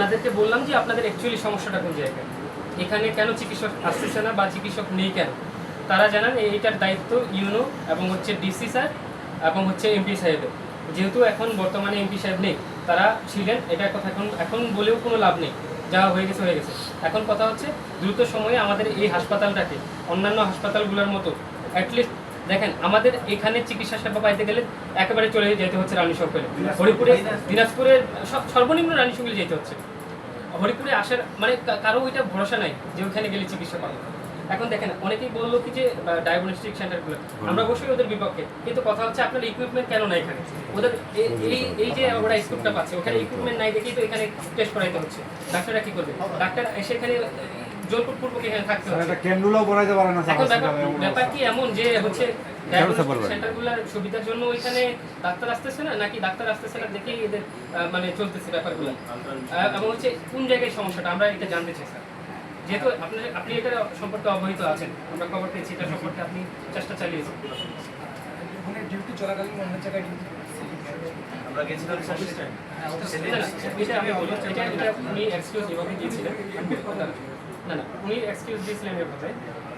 ওনাদেরকে বললাম যে আপনাদের অ্যাকচুয়ালি সমস্যাটা কোন জায়গায়? এখানে কেন চিকিৎসক আসতেছে না বা চিকিৎসক নেই কেন? তারা জানান এইটার দায়িত্ব ইউনো এবং হচ্ছে ডিসি স্যার এবং হচ্ছে এমপি সাহেবের। যেহেতু এখন বর্তমানে এমপি সাহেব নেই, তারা ছিলেন, এটা কথা এখন এখন বলেও কোনো লাভ নেই। যা হয়ে গেছে হয়ে গেছে। এখন কথা হচ্ছে, দ্রুত সময়ে আমাদের এই হাসপাতালটাকে, অন্যান্য হাসপাতালগুলোর মতো অ্যাটলিস্ট দেখেন, আমাদের এখানে চিকিৎসা সেবা পাইতে গেলে একেবারে চলে যেতে হচ্ছে রানী সরকারে। হরিপুরে, দিনাজপুরে সব সর্বনিম্ন রানী সঙ্গে যেতে হচ্ছে। হরিপুরে আসার মানে কারও ওইটা ভরসা নাই যে ওখানে গেলে চিকিৎসা পাবো এখন দেখেন, অনেকেই বলল কি যে ডায়াগনস্টিক সেন্টারগুলো আমরা অবশ্যই ওদের বিপক্ষে। কিন্তু কথা হচ্ছে আপনার ইকুইপমেন্ট কেন নাই এখানে? ওদের এই এই যে ওরা স্কুপটা পাচ্ছে, ওখানে ইকুইপমেন্ট নাই দেখেই তো এখানে টেস্ট করাইতে হচ্ছে। ডাক্তাররা কি করবে? ডাক্তার এসে এখানে জোরপূর্বক এখানে থাকতে হচ্ছে। এটা ক্যান্ডুলাও বানাইতে পারে না ব্যাপার হসপিটালে, এমন ব্যাপার অবস্থা। কি এমন যে হচ্ছে কেন স্যার বলবেন? সেন্টারগুলোর সুবিধার জন্য ওইখানে ডাক্তার আসতেছে না নাকি ডাক্তার আসতেছে না দেখেই এদের মানে চলতেছে ব্যাপারগুলো? এবং হচ্ছে কোন জায়গায় সমস্যাটা? আমরা এটা জানতে চাই স্যার। যেহেতু আপনি আপনি এটা সম্পর্কে অবহিত আছেন আমরা খবর পেয়েছি এটা সম্পর্কে আপনি চেষ্টা চালিয়েছেন ওখানে ডিউটি চলাকালীন অন্য জায়গায় ডিউটি আমরা গেছিলাম এটা আমি এটা এক্সকিউজ এভাবে দিয়েছিলেন না না উনি এক্সকিউজ দিয়েছিলেন এভাবে।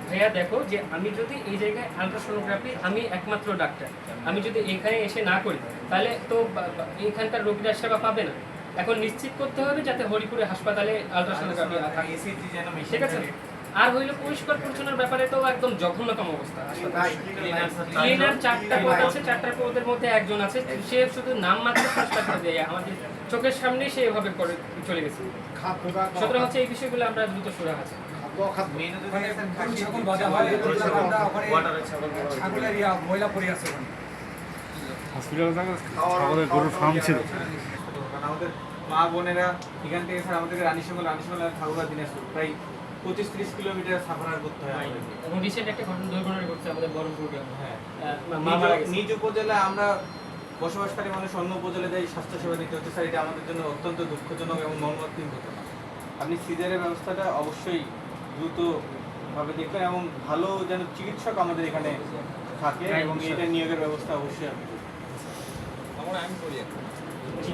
ভাইয়া দেখো যে আমি যদি এই জায়গায় আলট্রাসোনোগ্রাফি আমি একমাত্র ডাক্তার আমি যদি এখানে এসে না করি তাহলে তো এখানকার রোগীরা সেবা পাবে না। এখন নিশ্চিত করতে হবে যাতে হরিপুরে হাসপাতালে আলট্রাসোনোগ্রাফি যেন মেশিন ঠিক আছে? আর হইল পরিষ্কার পরিচ্ছন্নের ব্যাপারে তো একদম জঘন্যতম অবস্থা। ক্লিনার চারটা পদ আছে চারটা পদের মধ্যে একজন আছে সে শুধু নাম মাত্র পাঁচটা করে দেয়। আমাদের চোখের সামনেই সে এভাবে করে চলে গেছে। সুতরাং হচ্ছে এই বিষয়গুলো আমরা দ্রুত সুরাহ আছে মেনু হসপিটালে আমাদের গরুর ফার্ম ছিল। আমাদের মা বোনেরা এখান থেকে স্যার আমাদেরকে রানীশঙ্গল রানীশঙ্গল আর ঠাকুরা দিনাজপুর প্রায় পঁচিশ ত্রিশ কিলোমিটার সাফার করতে হয়। এবং রিসেন্ট একটা ঘটনা দুর্ঘটনা ঘটছে আমাদের বহরমপুর গ্রামে। হ্যাঁ। নিজ- উপজেলায় আমরা বসবাসকারী মানুষ অন্য উপজেলায় যাই স্বাস্থ্যসেবা নিতে হচ্ছে স্যার এটা আমাদের জন্য অত্যন্ত দুঃখজনক এবং মর্মান্তিক ঘটনা। আপনি সিজারের ব্যবস্থাটা অবশ্যই দ্রুতভাবে দেখবেন এবং ভালো যেন চিকিৎসক আমাদের এখানে থাকে এবং এটা নিয়োগের ব্যবস্থা অবশ্যই আপনি করবেন। জি।